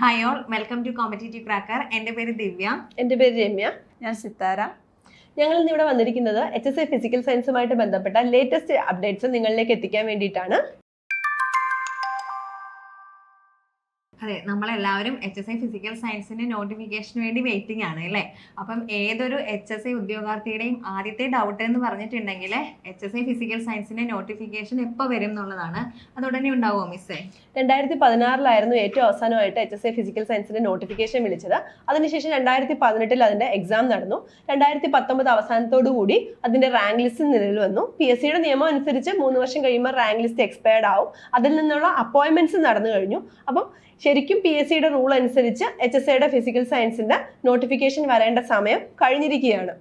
Hi all welcome to competitive cracker എന്റെ പേര് ദിവ്യ. എന്റെ പേര് രമ്യ. ഞാൻ സിത്താര. ഞങ്ങൾ ഇന്ന് ഇവിടെ വന്നിരിക്കുന്നത് എച്ച് എസ് എ ഫിസിക്കൽ സയൻസുമായിട്ട് ബന്ധപ്പെട്ട ലേറ്റസ്റ്റ് അപ്ഡേറ്റ്സ് നിങ്ങളിലേക്ക് എത്തിക്കാൻ വേണ്ടിയിട്ടാണ്. അതെ നമ്മളെല്ലാവരും എച്ച് എസ് ഐ ഫിസിക്കൽ സയൻസിന്റെ നോട്ടിഫിക്കേഷന് വേണ്ടി വെയിറ്റിംഗ് ആണ് അല്ലേ? അപ്പം ഏതൊരു എച്ച് എസ് ഐ ഉദ്യോഗാർത്ഥിയുടെയും ആദ്യത്തെ ഡൗട്ട് എന്ന് പറഞ്ഞിട്ടുണ്ടെങ്കിൽ എച്ച് എസ് ഐ ഫിസിക്കൽ സയൻസിന്റെ നോട്ടിഫിക്കേഷൻ എപ്പോൾ വരും എന്നുള്ളതാണ് അത് ഉടനെ ഉണ്ടാവുമോ മിസ്സേ രണ്ടായിരത്തി പതിനാറിലായിരുന്നു ഏറ്റവും അവസാനമായിട്ട് എച്ച് എസ് ഐ ഫിസിക്കൽ സയൻസിന്റെ നോട്ടിഫിക്കേഷൻ വിളിച്ചത്. അതിനുശേഷം രണ്ടായിരത്തി പതിനെട്ടിൽ അതിന്റെ എക്സാം നടന്നു. രണ്ടായിരത്തി പത്തൊമ്പത് അവസാനത്തോടു കൂടി അതിന്റെ റാങ്ക് ലിസ്റ്റ് നിലവിൽ വന്നു. പി എസ് സിയുടെ നിയമം അനുസരിച്ച് മൂന്ന് വർഷം കഴിയുമ്പോൾ റാങ്ക് ലിസ്റ്റ് എക്സ്പയർഡ് ആവും. അതിൽ നിന്നുള്ള അപ്പോയിന്റ്മെന്റ്സ് നടന്നു കഴിഞ്ഞു. അപ്പം ശരിക്കും പി എസ് സിയുടെ റൂൾ അനുസരിച്ച് എച്ച് എസ് എയുടെ ഫിസിക്കൽ സയൻസിന്റെ നോട്ടിഫിക്കേഷൻ വരേണ്ട സമയം കഴിഞ്ഞിരിക്കുകയാണ്.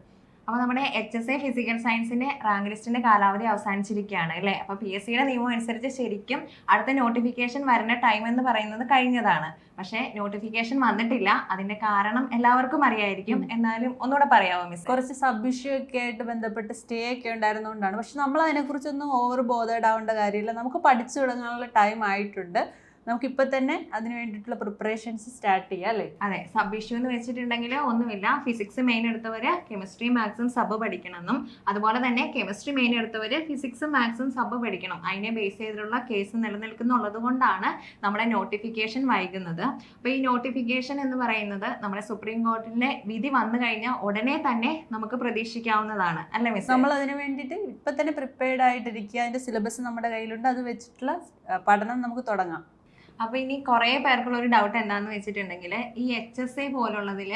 അപ്പോൾ നമ്മുടെ എച്ച് എസ് ഐ ഫിസിക്കൽ സയൻസിന്റെ റാങ്ക് ലിസ്റ്റിന്റെ കാലാവധി അവസാനിച്ചിരിക്കുകയാണ് അല്ലേ? അപ്പോൾ പി എസ് സിയുടെ നിയമം അനുസരിച്ച് ശരിക്കും അടുത്ത നോട്ടിഫിക്കേഷൻ വരുന്ന ടൈം എന്ന് പറയുന്നത് കഴിഞ്ഞതാണ്. പക്ഷേ നോട്ടിഫിക്കേഷൻ വന്നിട്ടില്ല. അതിന്റെ കാരണം എല്ലാവർക്കും അറിയായിരിക്കും. എന്നാലും ഒന്നുകൂടെ പറയാമോ മിസ് കുറച്ച് സബ് ഇഷ്യൂ ഒക്കെ ആയിട്ട് ബന്ധപ്പെട്ട് സ്റ്റേ ഒക്കെ ഉണ്ടായിരുന്നുകൊണ്ടാണ് പക്ഷെ നമ്മൾ അതിനെക്കുറിച്ചൊന്നും ഓവർ ബോധേഡ് ആവേണ്ട കാര്യമില്ല. നമുക്ക് പഠിച്ചു തുടങ്ങാനുള്ള ടൈം ആയിട്ടുണ്ട്. നമുക്കിപ്പോൾ തന്നെ അതിന് വേണ്ടിയിട്ടുള്ള പ്രിപ്പറേഷൻസ് സ്റ്റാർട്ട് ചെയ്യാം അല്ലേ? അതെ സബ് ഇഷ്യൂ എന്ന് വെച്ചിട്ടുണ്ടെങ്കിൽ ഒന്നുമില്ല. ഫിസിക്സ് മെയിൻ എടുത്തവര് കെമിസ്ട്രി മാത്സും സബ് പഠിക്കണമെന്നും അതുപോലെ തന്നെ കെമിസ്ട്രി മെയിൻ എടുത്തവര് ഫിസിക്സും മാത്സും സബ് പഠിക്കണം. അതിനെ ബേസ് ചെയ്തിട്ടുള്ള കേസ് നിലനിൽക്കുന്നുള്ളത് കൊണ്ടാണ് നമ്മുടെ നോട്ടിഫിക്കേഷൻ വൈകുന്നത്. അപ്പോൾ ഈ നോട്ടിഫിക്കേഷൻ എന്ന് പറയുന്നത് നമ്മുടെ സുപ്രീം കോടതിയിലെ വിധി വന്നു കഴിഞ്ഞാൽ ഉടനെ തന്നെ നമുക്ക് പ്രതീക്ഷിക്കാവുന്നതാണ്. അല്ലേ മിസ് നമ്മൾ അതിന് വേണ്ടിയിട്ട് ഇപ്പം തന്നെ പ്രിപ്പയർഡ് ആയിട്ടിരിക്കുക. അതിന്റെ സിലബസ് നമ്മുടെ കയ്യിലുണ്ട്. അത് വെച്ചിട്ടുള്ള പഠനം നമുക്ക് തുടങ്ങാം. അപ്പൊ ഇനി കുറെ പേർക്കുള്ള ഒരു ഡൗട്ട് എന്താന്ന് വെച്ചിട്ടുണ്ടെങ്കിൽ ഈ എച്ച് എസ് ഐ പോലുള്ളതിൽ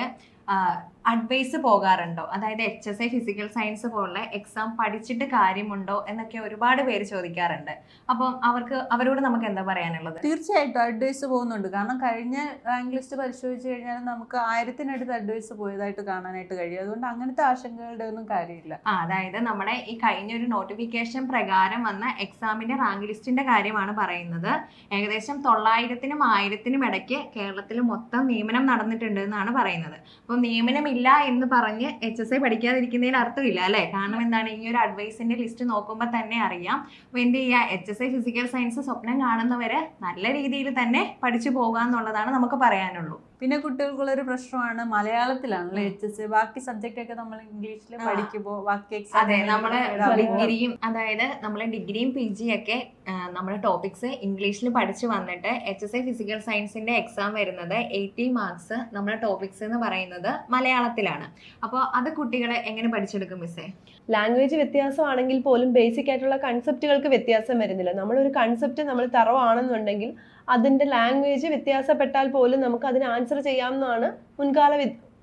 അഡ്വൈസ് പോകാറുണ്ടോ? അതായത് H S I physical science പോലുള്ള എക്സാം പഠിച്ചിട്ട് കാര്യമുണ്ടോ എന്നൊക്കെ ഒരുപാട് പേര് ചോദിക്കാറുണ്ട്. അപ്പം അവർക്ക് അവരോട് നമുക്ക് എന്താ പറയാനുള്ളത്? തീർച്ചയായിട്ടും അഡ്വൈസ് പോകുന്നുണ്ട്. കാരണം കഴിഞ്ഞ റാങ്ക് ലിസ്റ്റ് പരിശോധിച്ച് കഴിഞ്ഞാൽ നമുക്ക് ആയിരത്തിനടുത്ത് അഡ്വൈസ് പോയതായിട്ട് കാണാനായിട്ട് കഴിയും. അതുകൊണ്ട് അങ്ങനത്തെ ആശങ്കകളുടെ ഒന്നും കാര്യമില്ല. ആ അതായത് നമ്മുടെ ഈ കഴിഞ്ഞ ഒരു നോട്ടിഫിക്കേഷൻ പ്രകാരം വന്ന എക്സാമിന്റെ റാങ്ക് ലിസ്റ്റിന്റെ കാര്യമാണ് പറയുന്നത്. ഏകദേശം തൊള്ളായിരത്തിനും ആയിരത്തിനും ഇടയ്ക്ക് കേരളത്തിൽ മൊത്തം നിയമനം നടന്നിട്ടുണ്ട് എന്നാണ് പറയുന്നത്. അപ്പോൾ നിയമനമില്ല എന്ന് പറഞ്ഞ് എച്ച് എസ് ഐ പഠിക്കാതിരിക്കുന്നതിൽ അർത്ഥമില്ല അല്ലേ? കാരണം എന്താണ്? ഈ ഒരു അഡ്വൈസിന്റെ ലിസ്റ്റ് നോക്കുമ്പോൾ തന്നെ അറിയാം. അപ്പോൾ എന്ത് ചെയ്യുക H S I physical science സ്വപ്നം കാണുന്നവര് നല്ല രീതിയിൽ തന്നെ പഠിച്ചു പോകുക എന്നുള്ളതാണ് നമുക്ക് പറയാനുള്ളൂ. പിന്നെ കുട്ടികൾക്കുള്ളൊരു പ്രശ്നമാണ് മലയാളത്തിലാണ് എച്ച് എസ് ബാക്കി സബ്ജക്റ്റ് ഒക്കെ നമ്മൾ ഇംഗ്ലീഷിൽ. പഠിക്കുമ്പോൾ ബാക്കി അതെ നമ്മുടെ ഡിഗ്രിയും അതായത് നമ്മളെ ഡിഗ്രിയും പി ജി ഒക്കെ നമ്മുടെ ടോപ്പിക്സ് ഇംഗ്ലീഷിൽ പഠിച്ചു വന്നിട്ട് എച്ച് എസ് ഐ ഫിസിക്കൽ സയൻസിന്റെ എക്സാം വരുന്നത് എയ്റ്റി മാർക്സ് നമ്മുടെ ടോപ്പിക്സ് എന്ന് പറയുന്നത് മലയാളത്തിലാണ്. അപ്പോൾ അത് കുട്ടികളെ എങ്ങനെ പഠിച്ചെടുക്കും മിസ്സേ? ലാംഗ്വേജ് വ്യത്യാസമാണെങ്കിൽ പോലും ബേസിക് ആയിട്ടുള്ള കൺസെപ്റ്റുകൾക്ക് വ്യത്യാസം വരുന്നില്ല. നമ്മളൊരു കൺസെപ്റ്റ് നമ്മൾ തറവാണെന്നുണ്ടെങ്കിൽ അതിന്റെ ലാംഗ്വേജ് വ്യത്യാസപ്പെട്ടാൽ പോലും നമുക്ക് അതിന് ആൻസർ ചെയ്യാമെന്നാണ് മുൻകാല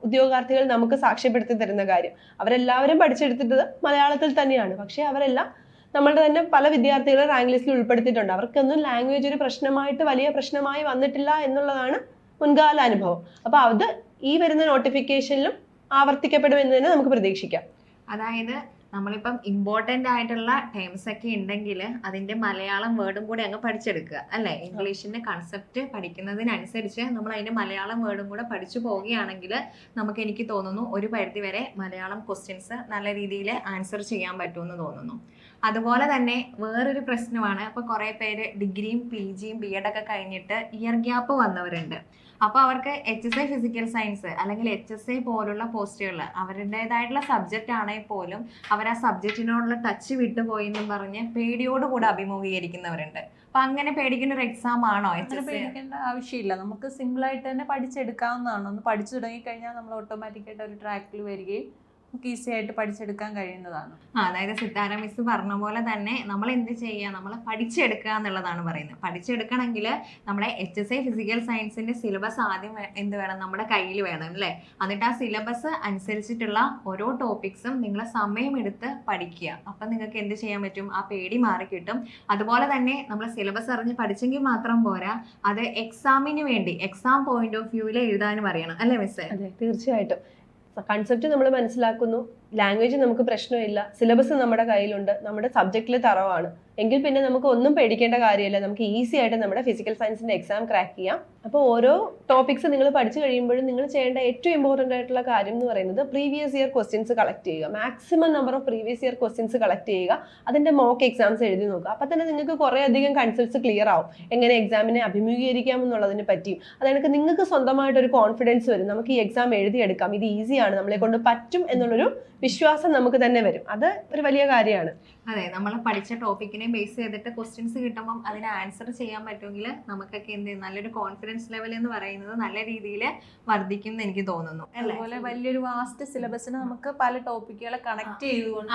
ഉദ്യോഗാർത്ഥികൾ നമുക്ക് സാക്ഷ്യപ്പെടുത്തി തരുന്ന കാര്യം. അവരെല്ലാവരും പഠിച്ചെടുത്തിട്ടത് മലയാളത്തിൽ തന്നെയാണ്. പക്ഷേ അവരെല്ലാം നമ്മളുടെ തന്നെ പല വിദ്യാർത്ഥികളെ റാങ്ക് ലിസ്റ്റിൽ ഉൾപ്പെടുത്തിയിട്ടുണ്ട്. അവർക്കൊന്നും ലാംഗ്വേജ് ഒരു പ്രശ്നമായിട്ട് വലിയ പ്രശ്നമായി വന്നിട്ടില്ല എന്നുള്ളതാണ് മുൻകാല അനുഭവം. അപ്പോൾ അത് ഈ വരുന്ന നോട്ടിഫിക്കേഷനിലും ആവർത്തിക്കപ്പെടുമെന്ന് തന്നെ നമുക്ക് പ്രതീക്ഷിക്കാം. അതായത് നമ്മളിപ്പം ഇമ്പോർട്ടന്റ് ആയിട്ടുള്ള ടേംസ് ഒക്കെ ഉണ്ടെങ്കിൽ അതിന്റെ മലയാളം വേർഡും കൂടി അങ്ങ് പഠിച്ചെടുക്കുക അല്ലെ? ഇംഗ്ലീഷിന്റെ കൺസെപ്റ്റ് പഠിക്കുന്നതിനനുസരിച്ച് നമ്മൾ അതിന്റെ മലയാളം വേർഡും കൂടെ പഠിച്ചു പോവുകയാണെങ്കിൽ നമുക്ക് എനിക്ക് തോന്നുന്നു ഒരു പരിധി വരെ മലയാളം ക്വസ്റ്റ്യൻസ് നല്ല രീതിയിൽ ആൻസർ ചെയ്യാൻ പറ്റുമെന്ന് തോന്നുന്നു. അതുപോലെ തന്നെ വേറൊരു പ്രശ്നമാണ്. അപ്പോൾ കുറേ പേര് ഡിഗ്രിയും പി ജിയും ബി എഡൊക്കെ കഴിഞ്ഞിട്ട് ഇയർ ഗ്യാപ്പ് വന്നവരുണ്ട്. അപ്പോൾ അവർക്ക് H S I physical science അല്ലെങ്കിൽ എച്ച് എസ് ഐ പോലുള്ള പോസ്റ്റുകൾ അവരുടേതായിട്ടുള്ള സബ്ജക്റ്റ് ആണെങ്കിൽ പോലും അവർ ആ സബ്ജക്റ്റിനോടുള്ള ടച്ച് വിട്ടുപോയി എന്നും പറഞ്ഞ് പേടിയോടുകൂടെ അഭിമുഖീകരിക്കുന്നവരുണ്ട്. അപ്പൊ അങ്ങനെ പേടിക്കുന്ന ഒരു എക്സാം ആണോ പേടിക്കേണ്ട ആവശ്യമില്ല. നമുക്ക് സിമ്പിൾ ആയിട്ട് തന്നെ പഠിച്ചെടുക്കാവുന്നതാണ്. ഒന്ന് പഠിച്ചു തുടങ്ങി കഴിഞ്ഞാൽ നമ്മൾ ഓട്ടോമാറ്റിക്കായിട്ട് ഒരു ട്രാക്കിൽ വരികയും നമുക്ക് ഈസി ആയിട്ട് പഠിച്ചെടുക്കാൻ കഴിയുന്നതാണ്. ആ, അതായത് സിത്താര മിസ് പറഞ്ഞ പോലെ തന്നെ നമ്മൾ എന്ത് ചെയ്യുക നമ്മൾ പഠിച്ചെടുക്കുക എന്നുള്ളതാണ് പറയുന്നത്. പഠിച്ചെടുക്കണമെങ്കിൽ നമ്മുടെ എച്ച് എസ് ഐ ഫിസിക്കൽ സയൻസിന്റെ സിലബസ് ആദ്യം എന്ത് വേണം? നമ്മുടെ കയ്യിൽ വേണം അല്ലേ? എന്നിട്ട് ആ സിലബസ് അനുസരിച്ചിട്ടുള്ള ഓരോ ടോപ്പിക്സും നിങ്ങൾ സമയമെടുത്ത് പഠിക്കുക. അപ്പം നിങ്ങൾക്ക് എന്ത് ചെയ്യാൻ പറ്റും? ആ പേടി മാറി കിട്ടും അതുപോലെ തന്നെ നമ്മൾ സിലബസ് അറിഞ്ഞ് പഠിച്ചെങ്കിൽ മാത്രം പോരാ അത് എക്സാമിന് വേണ്ടി എക്സാം പോയിന്റ് ഓഫ് വ്യൂവിൽ എഴുതാനും അറിയണം. അല്ലേ മിസ് അതെ തീർച്ചയായിട്ടും. കൺസെപ്റ്റ് നമ്മൾ മനസ്സിലാക്കുന്നു. ലാംഗ്വേജ് നമുക്ക് പ്രശ്നമില്ല. സിലബസ് നമ്മുടെ കയ്യിലുണ്ട്. നമ്മുടെ സബ്ജക്റ്റിൽ തറവാണ്. എങ്കിൽ പിന്നെ നമുക്ക് ഒന്നും പേടിക്കേണ്ട കാര്യമില്ല. നമുക്ക് ഈസി ആയിട്ട് നമ്മുടെ ഫിസിക്കൽ സയൻസിന്റെ എക്സാം ക്രാക്ക് ചെയ്യാം. അപ്പോൾ ഓരോ ടോപ്പിക്സ് നിങ്ങൾ പഠിച്ചു കഴിയുമ്പോഴും നിങ്ങൾ ചെയ്യേണ്ട ഏറ്റവും ഇമ്പോർട്ടന്റ് ആയിട്ടുള്ള കാര്യം എന്ന് പറയുന്നത് പ്രീവിയസ് ഇയർ ക്വസ്റ്റ്യൻസ് കളക്ട് ചെയ്യുക. Maximum number of previous year questions collect ചെയ്യുക. അതിന്റെ മോക്ക് എക്സാംസ് എഴുതി നോക്കുക. അപ്പോൾ തന്നെ നിങ്ങൾക്ക് കുറേ അധികം കൺസെപ്റ്റ്സ് ക്ലിയർ ആവും. എങ്ങനെ എക്സാമിനെ അഭിമുഖീകരിക്കാം എന്നുള്ളതിനെ പറ്റിയും. അതായത് നിങ്ങൾക്ക് സ്വന്തമായിട്ടൊരു കോൺഫിഡൻസ് വരും. നമുക്ക് ഈ എക്സാം എഴുതിയെടുക്കാം. ഇത് ഈസിയാണ് നമ്മളെ കൊണ്ട് പറ്റും എന്നുള്ളൊരു വിശ്വാസം നമുക്ക് തന്നെ വരും. അത് ഒരു വലിയ കാര്യമാണ്. അതെ നമ്മൾ പഠിച്ച ടോപ്പിക്കിനെ ബേസ് ചെയ്തിട്ട് ക്വസ്റ്റ്യൻസ് കിട്ടുമ്പോൾ അതിന് ആൻസർ ചെയ്യാൻ പറ്റുമെങ്കിൽ നമുക്കൊക്കെ എന്ത്? നല്ലൊരു കോൺഫിഡൻസ് ലെവൽ എന്ന് പറയുന്നത് നല്ല രീതിയിൽ വർദ്ധിക്കും എന്ന് എനിക്ക് തോന്നുന്നു. അതുപോലെ വലിയൊരു വാസ്റ്റ് സിലബസിന് നമുക്ക് പല ടോപ്പിക്കുകളെ കണക്ട് ചെയ്തുകൊണ്ട്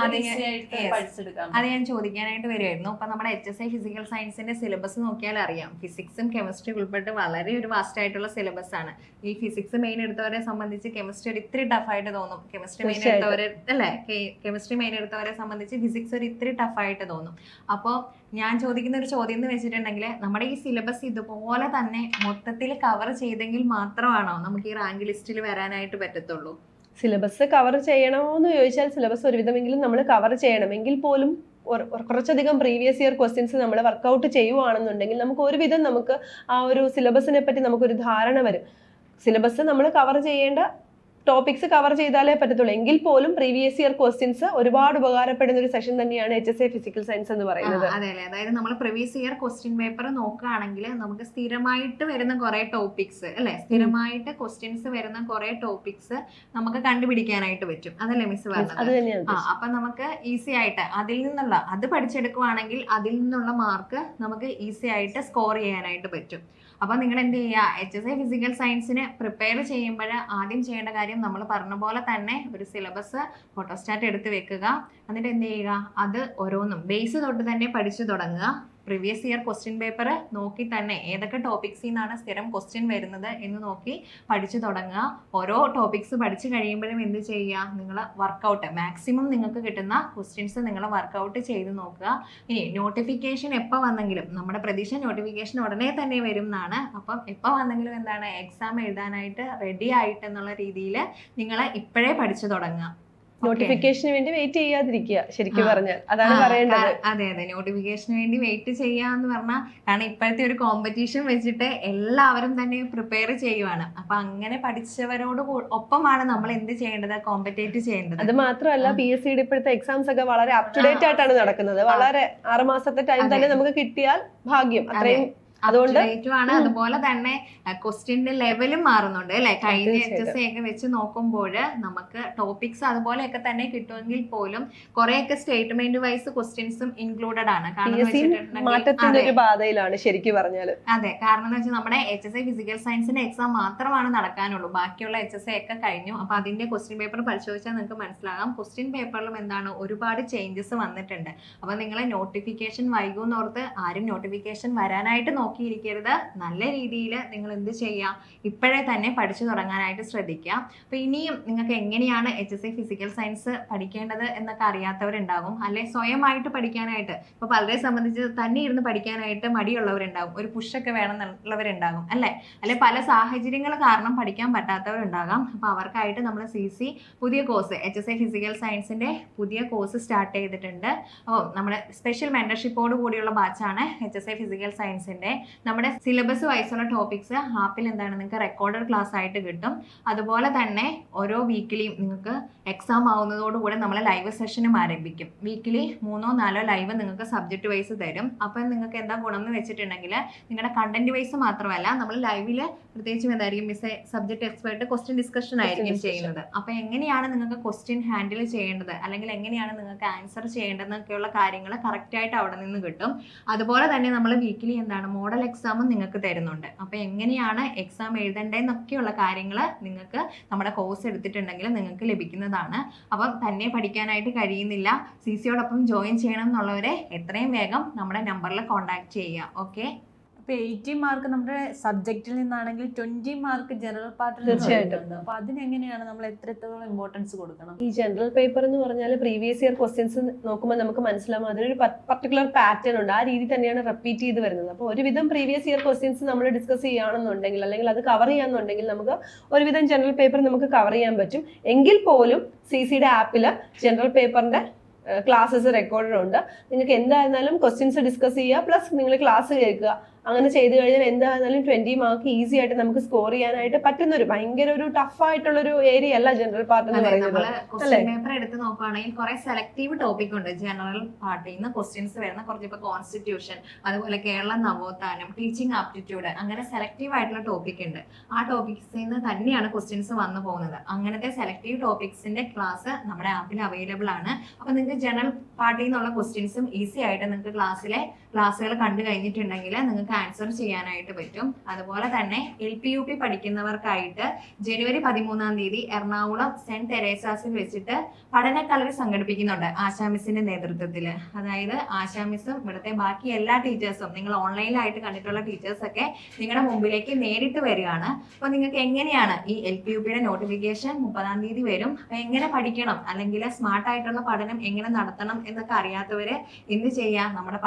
അതെ, ഞാൻ ചോദിക്കാനായിട്ട് വരുമായിരുന്നു അപ്പൊ നമ്മുടെ എച്ച് എസ് ഐ ഫിസിക്കൽ സയൻസിന്റെ സിലബസ് നോക്കിയാൽ അറിയാം. ഫിസിക്സും കെമിസ്ട്രി ഉൾപ്പെട്ട് വളരെ ഒരു വാസ്റ്റ് ആയിട്ടുള്ള സിലബസ് ആണ്. ഈ ഫിസിക്സ് മെയിൻ എടുത്തവരെ സംബന്ധിച്ച് കെമിസ്ട്രി ഒരു ഇത്തിരി ടഫായിട്ട് തോന്നും. Chemistry main. എടുത്തവരെ അല്ലെ? കെമിസ്ട്രി മെയിൻ എടുത്തവരെ സംബന്ധിച്ച് ഫിസിക്സ് ഒരു ഇത്തിരി ടഫായിട്ട് തോന്നും. അപ്പോൾ ഞാൻ ചോദിക്കുന്ന ഒരു ചോദ്യം എന്ന് വെച്ചിട്ടുണ്ടെങ്കിൽ നമ്മുടെ ഈ സിലബസ് ഇതുപോലെ തന്നെ മൊത്തത്തിൽ കവർ ചെയ്തെങ്കിൽ മാത്രമാണോ നമുക്ക് ഈ റാങ്ക് ലിസ്റ്റിൽ വരാനായിട്ട് പറ്റത്തുള്ളൂ? സിലബസ് കവർ ചെയ്യണമോ എന്ന് ചോദിച്ചാൽ സിലബസ് ഒരുവിധമെങ്കിലും നമ്മൾ കവർ ചെയ്യണമെങ്കിൽ പോലും കുറച്ചധികം പ്രീവിയസ് ഇയർ ക്വസ്റ്റ്യൻസ് നമ്മൾ വർക്കൗട്ട് ചെയ്യുവാണെന്നുണ്ടെങ്കിൽ നമുക്ക് ഒരുവിധം നമുക്ക് ആ ഒരു സിലബസിനെ പറ്റി നമുക്കൊരു ധാരണ വരും. സിലബസ് നമ്മൾ കവർ ചെയ്യേണ്ട ടോപ്പിക്സ് കവർ ചെയ്താലേ പറ്റത്തുള്ളൂ. എങ്കിൽ പോലും പ്രീവിയസ് ഇയർ ക്വസ്റ്റ്യൻസ് ഒരുപാട് ഉപകാരപ്പെടുന്ന ഒരു സെഷൻ തന്നെയാണ് H S A physical science എന്ന് പറയുന്നത്. അതെ അല്ലേ അതായത് നമ്മൾ പ്രീവിയസ് ഇയർ ക്വസ്റ്റ്യൻ പേപ്പർ നോക്കുകയാണെങ്കിൽ നമുക്ക് സ്ഥിരമായിട്ട് വരുന്ന കുറെ ടോപ്പിക്സ് അല്ലെ? സ്ഥിരമായിട്ട് ക്വസ്റ്റ്യൻസ് വരുന്ന കുറെ ടോപ്പിക്സ് നമുക്ക് കണ്ടുപിടിക്കാനായിട്ട് പറ്റും. അതല്ലേ മിസ് പറഞ്ഞത്? ആ അപ്പൊ നമുക്ക് ഈസി ആയിട്ട് അതിൽ നിന്നുള്ള അത് പഠിച്ചെടുക്കുവാണെങ്കിൽ അതിൽ നിന്നുള്ള മാർക്ക് നമുക്ക് ഈസി ആയിട്ട് സ്കോർ ചെയ്യാനായിട്ട് പറ്റും. അപ്പൊ നിങ്ങൾ എന്ത് ചെയ്യുക എച്ച് എസ് ഐ ഫിസിക്കൽ സയൻസിന് പ്രിപ്പയർ ചെയ്യുമ്പോൾ ആദ്യം ചെയ്യേണ്ട കാര്യം നമ്മൾ പറഞ്ഞ പോലെ തന്നെ ഒരു സിലബസ് ഫോട്ടോസ്റ്റാറ്റ് എടുത്ത് വെക്കുക. എന്നിട്ട് എന്ത് ചെയ്യുക അത് ഓരോന്നും ബേസ് തൊട്ട് തന്നെ പഠിച്ചു തുടങ്ങുക. പ്രീവിയസ് ഇയർ ക്വസ്റ്റ്യൻ പേപ്പർ നോക്കി തന്നെ ഏതൊക്കെ ടോപ്പിക്സിൽ നിന്നാണ് സ്ഥിരം ക്വസ്റ്റ്യൻ വരുന്നത് എന്ന് നോക്കി പഠിച്ചു തുടങ്ങുക. ഓരോ ടോപ്പിക്സ് പഠിച്ചു കഴിയുമ്പോഴും എന്ത് ചെയ്യുക? നിങ്ങൾ വർക്കൗട്ട് മാക്സിമം നിങ്ങൾക്ക് കിട്ടുന്ന ക്വസ്റ്റ്യൻസ് നിങ്ങൾ വർക്കൗട്ട് ചെയ്ത് നോക്കുക. ഇനി നോട്ടിഫിക്കേഷൻ എപ്പോൾ വന്നെങ്കിലും നമ്മുടെ പ്രതീക്ഷ നോട്ടിഫിക്കേഷൻ ഉടനെ തന്നെ വരും എന്നാണ്. അപ്പം എപ്പോൾ വന്നെങ്കിലും എന്താണ്? എക്സാം എഴുതാനായിട്ട് റെഡി ആയിട്ട് എന്നുള്ള രീതിയിൽ നിങ്ങൾ ഇപ്പോഴേ പഠിച്ചു തുടങ്ങുക. നോട്ടിഫിക്കേഷന് വേണ്ടി വെയിറ്റ് ചെയ്യാതിരിക്കുക ശരിക്കും പറഞ്ഞാൽ. അതാണ് പറയേണ്ടത്. അതെ അതെ. നോട്ടിഫിക്കേഷന് വേണ്ടി വെയിറ്റ് ചെയ്യാന്ന് പറഞ്ഞാൽ കാരണം ഇപ്പോഴത്തെ ഒരു കോമ്പറ്റീഷൻ വെച്ചിട്ട് എല്ലാവരും തന്നെ പ്രിപ്പയർ ചെയ്യുവാണ്. അപ്പൊ അങ്ങനെ പഠിച്ചവരോട് ഒപ്പമാണ് നമ്മൾ എന്ത് ചെയ്യേണ്ടത് കോമ്പറ്റേറ്റ് ചെയ്യേണ്ടത്. അത് മാത്രമല്ല. പി എസ് സിയുടെ ഇപ്പോഴത്തെ എക്സാംസ് ഒക്കെ വളരെ അപ് ടു ഡേറ്റ് ആയിട്ടാണ് നടക്കുന്നത്. വളരെ ആറുമാസത്തെ ടൈം തന്നെ നമുക്ക് കിട്ടിയാൽ ഭാഗ്യം. അത്രയും അതുകൊണ്ട് ആണ്. അതുപോലെ തന്നെ ക്വസ്റ്റ്യന്റെ ലെവലും മാറുന്നുണ്ട് അല്ലെ? കഴിഞ്ഞ എച്ച് എസ് ഒക്കെ വെച്ച് നോക്കുമ്പോൾ നമുക്ക് ടോപ്പിക്സ് അതുപോലെയൊക്കെ തന്നെ കിട്ടുമെങ്കിൽ പോലും കുറെയൊക്കെ സ്റ്റേറ്റ്മെന്റ് വൈസ് ക്വസ്റ്റ്യൻസും ഇൻക്ലൂഡഡ് ആണ്. കാരണം ശരിക്കും പറഞ്ഞാൽ അതെ. കാരണം എന്ന് വെച്ചാൽ നമ്മുടെ എച്ച് എസ് ഐ ഫിസിക്കൽ സയൻസിന്റെ എക്സാം മാത്രമാണ് നടക്കാനുള്ളൂ. ബാക്കിയുള്ള എച്ച് എസ് ഐ ഒക്കെ കഴിഞ്ഞു. അപ്പൊ അതിന്റെ ക്വസ്റ്റ്യൻ പേപ്പർ പരിശോധിച്ചാൽ നിങ്ങൾക്ക് മനസ്സിലാകാം. ക്വസ്റ്റ്യൻ പേപ്പറിലും എന്താണ് ഒരുപാട് ചേഞ്ചസ് വന്നിട്ടുണ്ട്. അപ്പൊ നിങ്ങളെ നോട്ടിഫിക്കേഷൻ വൈകുന്നോർത്ത് ആരും നോട്ടിഫിക്കേഷൻ വരാനായിട്ട് നോക്കിയിരിക്കരുത്. നല്ല രീതിയിൽ നിങ്ങൾ എന്ത് ചെയ്യുക ഇപ്പോഴേ തന്നെ പഠിച്ചു തുടങ്ങാനായിട്ട് ശ്രദ്ധിക്കുക. അപ്പൊ ഇനിയും നിങ്ങൾക്ക് എങ്ങനെയാണ് എച്ച് എസ് ഫിസിക്കൽ സയൻസ് പഠിക്കേണ്ടത് എന്നൊക്കെ അറിയാത്തവരുണ്ടാകും അല്ലെ? സ്വയമായിട്ട് പഠിക്കാനായിട്ട്. ഇപ്പൊ പലരെ സംബന്ധിച്ച് തന്നെ ഇരുന്ന് പഠിക്കാനായിട്ട് മടിയുള്ളവരുണ്ടാകും ഒരു പുഷൊക്കെ വേണം എന്നുള്ളവരുണ്ടാകും അല്ലെ? അല്ലെ? പല സാഹചര്യങ്ങൾ കാരണം പഠിക്കാൻ പറ്റാത്തവരുണ്ടാകാം. അപ്പൊ അവർക്കായിട്ട് നമ്മൾ സി സി പുതിയ course H S I physical സയൻസിന്റെ പുതിയ കോഴ്സ് സ്റ്റാർട്ട് ചെയ്തിട്ടുണ്ട്. അപ്പോൾ നമ്മുടെ സ്പെഷ്യൽ മെന്റർഷിപ്പോട് കൂടിയുള്ള ബാച്ചാണ് എച്ച് എസ് ഐ ഫിസിക്കൽ സയൻസിന്റെ നമ്മുടെ സിലബസ് വൈസുള്ള ടോപ്പിക്സ് ഹാപ്പിൽ എന്താണ് നിങ്ങൾക്ക് റെക്കോർഡഡ് ക്ലാസ് ആയിട്ട് കിട്ടും. അതുപോലെ തന്നെ ഓരോ വീക്കിലിയും നിങ്ങൾക്ക് എക്സാം ആവുന്നതോടുകൂടെ നമ്മൾ ലൈവ് സെഷനും ആരംഭിക്കും. വീക്കിലി മൂന്നോ നാലോ ലൈവ് നിങ്ങൾക്ക് സബ്ജക്ട് വൈസ് തരും. അപ്പം നിങ്ങൾക്ക് എന്താ ഗുണം എന്ന് വെച്ചിട്ടുണ്ടെങ്കിൽ നിങ്ങളുടെ കണ്ടന്റ് വൈസ് മാത്രമല്ല നമ്മൾ ലൈവിൽ പ്രത്യേകിച്ചും എന്തായിരിക്കും miss subject expert question discussion ആയിരിക്കും ചെയ്യുന്നത്. അപ്പൊ എങ്ങനെയാണ് നിങ്ങൾക്ക് ക്വസ്റ്റ്യൻ ഹാൻഡിൽ ചെയ്യേണ്ടത്? അല്ലെങ്കിൽ എങ്ങനെയാണ് നിങ്ങൾക്ക് ആൻസർ ചെയ്യേണ്ടതെന്നൊക്കെയുള്ള കാര്യങ്ങൾ കറക്റ്റ് ആയിട്ട് അവിടെ നിന്ന് കിട്ടും. അതുപോലെ തന്നെ നമ്മൾ വീക്കിലി എന്താണ് മോഡൽ എക്സാമും നിങ്ങൾക്ക് തരുന്നുണ്ട്. അപ്പോൾ എങ്ങനെയാണ് എക്സാം എഴുതേണ്ടതെന്നൊക്കെയുള്ള കാര്യങ്ങൾ നിങ്ങൾക്ക് നമ്മുടെ കോഴ്സ് എടുത്തിട്ടുണ്ടെങ്കിൽ നിങ്ങൾക്ക് ലഭിക്കുന്നതാണ്. അപ്പം തന്നെ പഠിക്കാനായിട്ട് കഴിയുന്നില്ല. സി സിയോടൊപ്പം ജോയിൻ ചെയ്യണം എന്നുള്ളവരെ എത്രയും വേഗം നമ്മുടെ നമ്പറിൽ കോൺടാക്ട് ചെയ്യുക. ഓക്കെ ഇപ്പൊ എയ്റ്റി മാർക്ക് നമ്മുടെ സബ്ജക്റ്റിൽ നിന്നാണെങ്കിൽ ട്വന്റി മാർക്ക് ജനറൽ പാർട്ടിൽ തീർച്ചയായിട്ടും. അപ്പൊ അതിനെങ്ങനെയാണ് നമ്മൾ എത്രത്തോളം ഇമ്പോർട്ടൻസ് കൊടുക്കണം? ഈ ജനറൽ പേപ്പർ എന്ന് പറഞ്ഞാൽ പ്രീവിയസ് ഇയർ ക്വസ്റ്റ്യൻസ് നോക്കുമ്പോൾ നമുക്ക് മനസ്സിലാവും. അതിനൊരു പർട്ടിക്കുലർ പാറ്റേൺ ഉണ്ട്. ആ രീതി തന്നെയാണ് റിപ്പീറ്റ് ചെയ്ത് വരുന്നത്. അപ്പോൾ ഒരുവിധം പ്രീവിയസ് ഇയർ ക്വസ്റ്റ്യൻസ് നമ്മൾ ഡിസ്കസ് ചെയ്യുകയാണെന്നുണ്ടെങ്കിൽ അല്ലെങ്കിൽ അത് കവർ ചെയ്യാന്നുണ്ടെങ്കിൽ നമുക്ക് ഒരുവിധം ജനറൽ പേപ്പർ നമുക്ക് കവർ ചെയ്യാൻ പറ്റും. എങ്കിൽ പോലും സി സിയുടെ ആപ്പിൽ ജനറൽ പേപ്പറിന്റെ ക്ലാസ്സസ് റെക്കോർഡഡ് ഉണ്ട്. നിങ്ങൾക്ക് എന്തായിരുന്നാലും ക്വസ്റ്റ്യൻസ് ഡിസ്കസ് ചെയ്യുക. പ്ലസ് നിങ്ങൾ ക്ലാസ് കേൾക്കുക. അങ്ങനെ ചെയ്തു കഴിഞ്ഞാൽ എന്തായിരുന്നാലും ട്വന്റി മാർക്ക് ഈസി ആയിട്ട് നമുക്ക് സ്കോർ ചെയ്യാനായിട്ട് പറ്റുന്ന ഒരു ഭയങ്കര ഒരു ടഫ് ആയിട്ടുള്ള ഒരു ഏരിയ അല്ല ജനറൽ പാർട്ട് എന്ന് പറയുന്നത്. പേപ്പർ എടുത്ത് നോക്കുകയാണെങ്കിൽ കുറെ സെലക്ടീവ് ടോപ്പിക് ഉണ്ട്. ജനറൽ പാർട്ടിൽ നിന്ന് ക്വസ്റ്റ്യൻസ് വരുന്ന കുറച്ച് ഇപ്പൊ കോൺസ്റ്റിറ്റ്യൂഷൻ അതുപോലെ കേരള നവോത്ഥാനം ടീച്ചിങ് ആപ്റ്റിറ്റ്യൂഡ് അങ്ങനെ സെലക്ടീവ് ആയിട്ടുള്ള ടോപ്പിക് ഉണ്ട്. ആ ടോപ്പിക്സിൽ നിന്ന് തന്നെയാണ് ക്വസ്റ്റ്യൻസ് വന്നു പോകുന്നത്. അങ്ങനത്തെ സെലക്ടീവ് ടോപ്പിക്സിന്റെ ക്ലാസ് നമ്മുടെ ആപ്പിൽ അവൈലബിൾ ആണ്. അപ്പൊ നിങ്ങൾക്ക് ജനറൽ പാർട്ടിയിൽ നിന്നുള്ള ക്വസ്റ്റ്യൻസും ഈസി ആയിട്ട് നിങ്ങൾക്ക് ക്ലാസ്സിലെ ക്ലാസ്സുകൾ കണ്ടു കഴിഞ്ഞിട്ടുണ്ടെങ്കിൽ നിങ്ങൾക്ക് ആൻസർ ചെയ്യാനായിട്ട് പറ്റും. അതുപോലെ തന്നെ എൽ പി യു പി പഠിക്കുന്നവർക്കായിട്ട് ജനുവരി പതിമൂന്നാം തീയതി എറണാകുളം സെന്റ് തെരേസാസിൽ വെച്ചിട്ട് പഠനക്കളരി സംഘടിപ്പിക്കുന്നുണ്ട് ആശാമിസിന്റെ നേതൃത്വത്തിൽ. അതായത് ആശാമിസും ഇവിടുത്തെ ബാക്കി എല്ലാ ടീച്ചേഴ്സും നിങ്ങൾ ഓൺലൈനിലായിട്ട് കണ്ടിട്ടുള്ള ടീച്ചേഴ്സൊക്കെ നിങ്ങളുടെ മുമ്പിലേക്ക് നേരിട്ട് വരികയാണ്. അപ്പോൾ നിങ്ങൾക്ക് എങ്ങനെയാണ് ഈ എൽ പി യു പിയുടെ നോട്ടിഫിക്കേഷൻ മുപ്പതാം തീയതി വരും? എങ്ങനെ പഠിക്കണം? അല്ലെങ്കിൽ സ്മാർട്ട് ആയിട്ടുള്ള പഠനം എങ്ങനെ നടത്തണം എന്നൊക്കെ അറിയാത്തവര് എന്ത് ചെയ്യാം നമ്മുടെ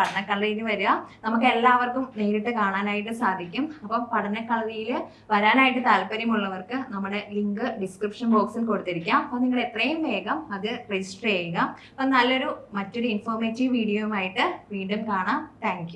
പഠനക്കളരിയിൽ വരിക. നമുക്ക് എല്ലാവർക്കും നേരിട്ട് കാണാനായിട്ട് സാധിക്കും. അപ്പം പഠനക്കളരിയിൽ വരാനായിട്ട് താല്പര്യമുള്ളവർക്ക് നമ്മുടെ ലിങ്ക് ഡിസ്ക്രിപ്ഷൻ ബോക്സിൽ കൊടുത്തിരിക്കാം. അപ്പോൾ നിങ്ങൾ എത്രയും വേഗം അത് രജിസ്റ്റർ ചെയ്യുക. അപ്പം നല്ലൊരു മറ്റൊരു ഇൻഫോർമേറ്റീവ് വീഡിയോയുമായിട്ട് വീണ്ടും കാണാം. താങ്ക്